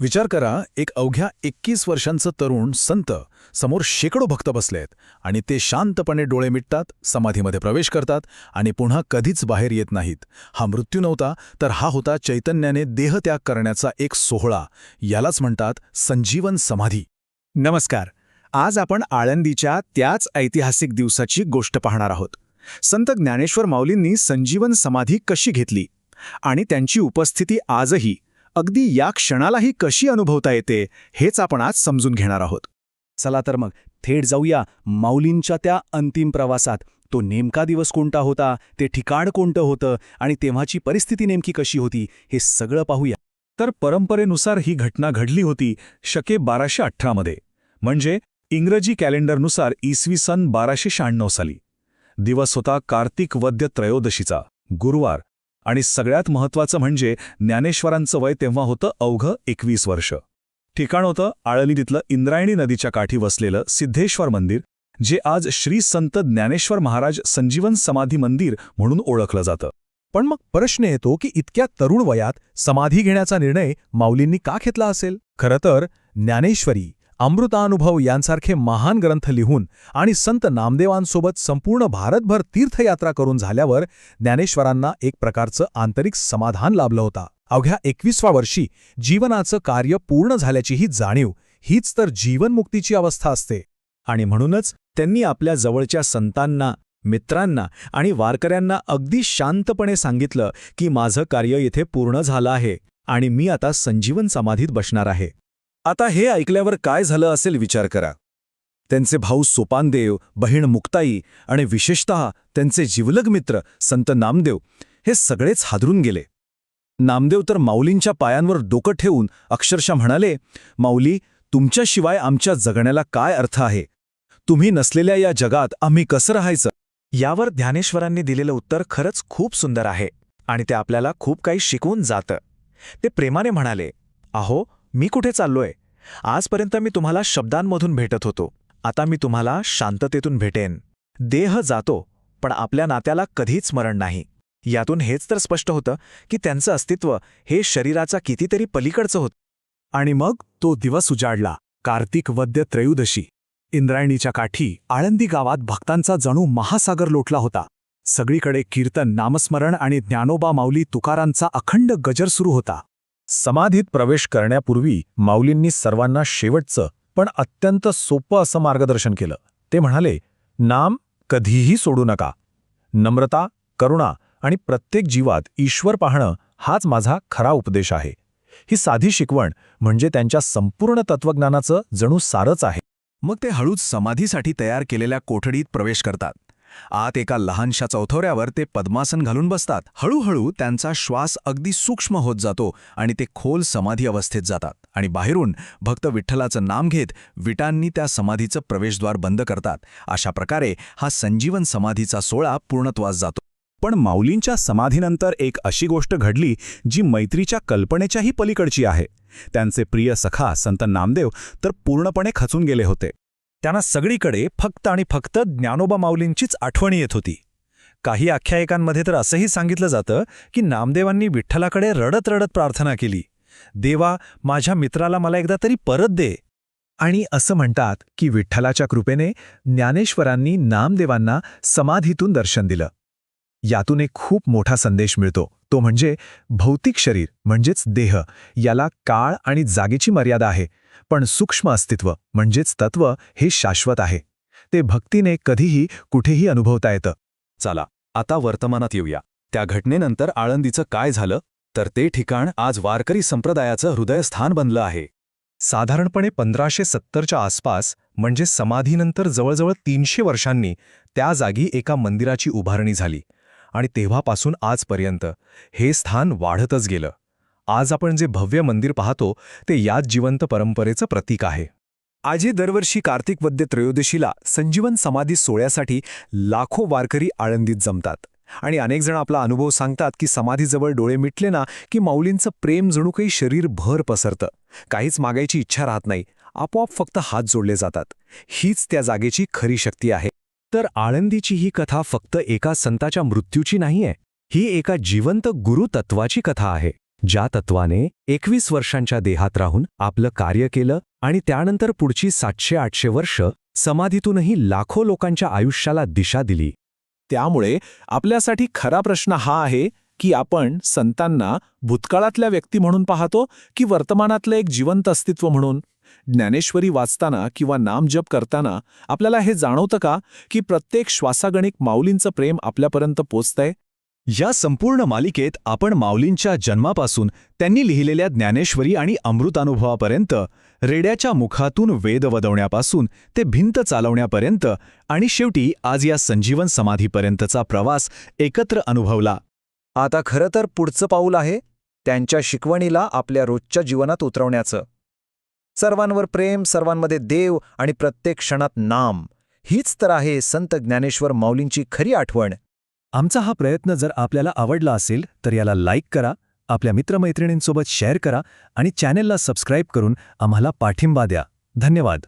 विचार करा एक अवघ्या एक्कीस वर्षांचं तरुण संत समोर शेकडो भक्त बसलेत आणि ते शांतपणे डोळे मिटतात समाधीमध्ये प्रवेश करतात आणि पुन्हा कधीच बाहेर येत नाहीत. हा मृत्यू नव्हता तर हा होता चैतन्याने देहत्याग करण्याचा एक सोहळा. यालाच म्हणतात संजीवन समाधी. नमस्कार. आज आपण आळंदीच्या त्याच ऐतिहासिक दिवसाची गोष्ट पाहणार आहोत. संत ज्ञानेश्वर माऊलींनी संजीवन समाधी कशी घेतली आणि त्यांची उपस्थिती आजही अगदी या क्षणालाही कशी अनुभवता येते हेच आपण आज समजून घेणार आहोत. चला तर मग थेट जाऊया माऊलींच्या त्या अंतिम प्रवासात. तो नेमका दिवस कोणता होता ते ठिकाण कोणतं होतं आणि तेव्हाची परिस्थिती नेमकी कशी होती हे सगळं पाहूया. तर परंपरेनुसार ही घटना घडली होती शके बाराशे अठरामध्ये म्हणजे इंग्रजी कॅलेंडरनुसार इसवी सन बाराशे शहाण्णव साली. दिवस होता कार्तिक वद्य त्रयोदशीचा गुरुवार. आणि सगळ्यात महत्त्वाचं म्हणजे ज्ञानेश्वरांचं वय तेव्हा होतं अवघं एकवीस वर्ष. ठिकाण होतं आळली तिथलं इंद्रायणी नदीच्या काठी वसलेलं सिद्धेश्वर मंदिर जे आज श्री संत ज्ञानेश्वर महाराज संजीवन समाधी मंदिर म्हणून ओळखलं जातं. पण मग प्रश्न येतो की इतक्या तरुण वयात समाधी घेण्याचा निर्णय माऊलींनी का घेतला असेल? खरं तर ज्ञानेश्वरी अमृतानुभव यांसारखे महान ग्रंथ लिहून आणि संत नामदेवांसोबत संपूर्ण भारतभर तीर्थयात्रा करून झाल्यावर ज्ञानेश्वरांना एक प्रकारचं आंतरिक समाधान लाभलं होता. अवघ्या एकविसवा वर्षी जीवनाचं कार्य पूर्ण झाल्याची ही जाणीव हीच तर जीवनमुक्तीची अवस्था असते. आणि म्हणूनच त्यांनी आपल्या जवळच्या संतांना मित्रांना आणि वारकऱ्यांना अगदी शांतपणे सांगितलं की माझं कार्य येथे पूर्ण झालं आहे आणि मी आता संजीवन समाधीत बसणार आहे. आता हे ऐकल्यावर काय झालं असेल विचार करा. त्यांचे भाऊ सोपानदेव बहीण मुक्ताई आणि विशेषतः त्यांचे जिवलग मित्र संत नामदेव हे सगळेच हादरून गेले. नामदेव तर माऊलींच्या पायांवर डोकं ठेवून अक्षरशः म्हणाले माऊली तुमच्याशिवाय आमच्या जगण्याला काय अर्थ आहे? तुम्ही नसलेल्या या जगात आम्ही कसं राहायचं? यावर ध्यानेश्वरांनी दिलेलं उत्तर खरंच खूप सुंदर आहे आणि ते आपल्याला खूप काही शिकवून जातं. ते प्रेमाने म्हणाले अहो मी कुठे चाललोय? आजपर्यंत मी तुम्हाला शब्दांमधून भेटत होतो. आता मी तुम्हाला शांततेतून भेटेन. देह जातो पण आपल्या नात्याला कधीच स्मरण नाही. यातून हेच तर स्पष्ट होतं की त्यांचं अस्तित्व हे शरीराचा कितीतरी पलीकडचं होतं. आणि मग तो दिवस उजाडला. कार्तिक वद्य त्रयोदशी. इंद्रायणीच्या काठी आळंदी गावात भक्तांचा जणू महासागर लोटला होता. सगळीकडे कीर्तन नामस्मरण आणि ज्ञानोबा माऊली तुकारांचा अखंड गजर सुरू होता. समाधीत प्रवेश करण्यापूर्वी माऊलींनी सर्वांना शेवटचं पण अत्यंत सोपं असं मार्गदर्शन केलं. ते म्हणाले नाम कधीही सोडू नका. नम्रता करुणा आणि प्रत्येक जीवात ईश्वर पाहणं हाच माझा खरा उपदेश आहे. ही साधी शिकवण म्हणजे त्यांच्या संपूर्ण तत्वज्ञानाचं जणू सारच आहे. मग ते हळूच समाधीसाठी तयार केलेल्या कोठडीत प्रवेश करतात. आत एका लहानशा चौथऱ्यावर ते पद्मासन घालून बसतात. हळूहळू त्यांचा श्वास अगदी सूक्ष्म होत जातो आणि ते खोल समाधी अवस्थेत जातात आणि बाहेरून भक्त विठ्ठलाचं नाम घेत विटांनी त्या समाधीचं प्रवेशद्वार बंद करतात. अशा प्रकारे हा संजीवन समाधीचा सोहळा पूर्णत्वास जातो. पण माऊलींच्या समाधीनंतर एक अशी गोष्ट घडली जी मैत्रीच्या कल्पनेच्याही पलीकडची आहे. त्यांचे प्रिय सखा संत नामदेव तर पूर्णपणे खचून गेले होते. त्यांना सगळीकडे फक्त आणि फक्त ज्ञानोबा माऊलींचीच आठवणी येत होती. काही आख्यायिकांमध्ये तर असंही सांगितलं जातं की नामदेवांनी विठ्ठलाकडे रडत रडत प्रार्थना केली. देवा माझ्या मित्राला मला एकदा तरी परत दे. आणि असं म्हणतात की विठ्ठलाच्या कृपेने ज्ञानेश्वरांनी नामदेवांना समाधीतून दर्शन दिलं. यातून एक खूप मोठा संदेश मिळतो. तो म्हणजे भौतिक शरीर म्हणजेच देह याला काळ आणि जागेची मर्यादा आहे. पण सूक्ष्म अस्तित्व म्हणजेच तत्व हे शाश्वत आहे. ते भक्तीने कधीही कुठेही अनुभवता येतं. चला आता वर्तमानात येऊया. त्या घटनेनंतर आळंदीचं काय झालं? तर ते ठिकाण आज वारकरी संप्रदायाचं हृदयस्थान बनलं आहे. साधारणपणे पंधराशे सत्तरच्या आसपास म्हणजे समाधीनंतर जवळजवळ तीनशे वर्षांनी त्या जागी एका मंदिराची उभारणी झाली. आणि तेव्हापासून आजपर्यंत हे स्थान वाढतच गेलं. आज आपण जे भव्य मंदिर पाहतो ते याच जिवंत परंपरेचं प्रतीक आहे. आजी दरवर्षी कार्तिक वद्य त्रयोदशीला संजीवन समाधी सोहळ्यासाठी लाखो वारकरी आळंदीत जमतात. आणि अनेकजण आपला अनुभव सांगतात की समाधीजवळ डोळे मिटले ना की माऊलींचं प्रेम जणू काही शरीर भर पसरतं. काहीच मागायची इच्छा राहत नाही. आपोआप फक्त हात जोडले जातात. हीच त्या जागेची खरी शक्ती आहे. तर आळंदीची ही कथा फक्त एका संताच्या मृत्यूची नाहीये. ही एका जिवंत गुरुतत्वाची कथा आहे ज्या तत्वाने एकवीस वर्षांच्या देहात राहून आपलं कार्य केलं आणि त्यानंतर पुढची सातशे आठशे वर्ष समाधीतूनही लाखो लोकांच्या आयुष्याला दिशा दिली. त्यामुळे आपल्यासाठी खरा प्रश्न हा आहे की आपण संतांना भूतकाळातल्या व्यक्ती म्हणून पाहतो की वर्तमानातलं एक जिवंत अस्तित्व म्हणून? ज्ञानेश्वरी वाचताना किंवा नामजप करताना आपल्याला हे जाणवतं का की प्रत्येक श्वासागणिक माऊलींचं प्रेम आपल्यापर्यंत पोचतंय? या संपूर्ण मालिकेत आपण माऊलींच्या जन्मापासून त्यांनी लिहिलेल्या ज्ञानेश्वरी आणि अमृतानुभवापर्यंत रेड्याच्या मुखातून वेद वदवण्यापासून ते भिंत चालवण्यापर्यंत आणि शेवटी आज या संजीवन समाधीपर्यंतचा प्रवास एकत्र अनुभवला. आता खरं तर पुढचं पाऊल आहे त्यांच्या शिकवणीला आपल्या रोजच्या जीवनात उतरवण्याचं. सर्वांवर प्रेम सर्वांमध्ये देव आणि प्रत्येक क्षणात नाम. हीच तर आहे संत ज्ञानेश्वर माऊलींची खरी आठवण. आमचा हा प्रयत्न जर आपल्याला आवडला असेल तर याला लाईक करा आपल्या मित्रमैत्रिणींसोबत शेअर करा आणि चॅनेलला सबस्क्राईब करून आम्हाला पाठिंबा द्या. धन्यवाद.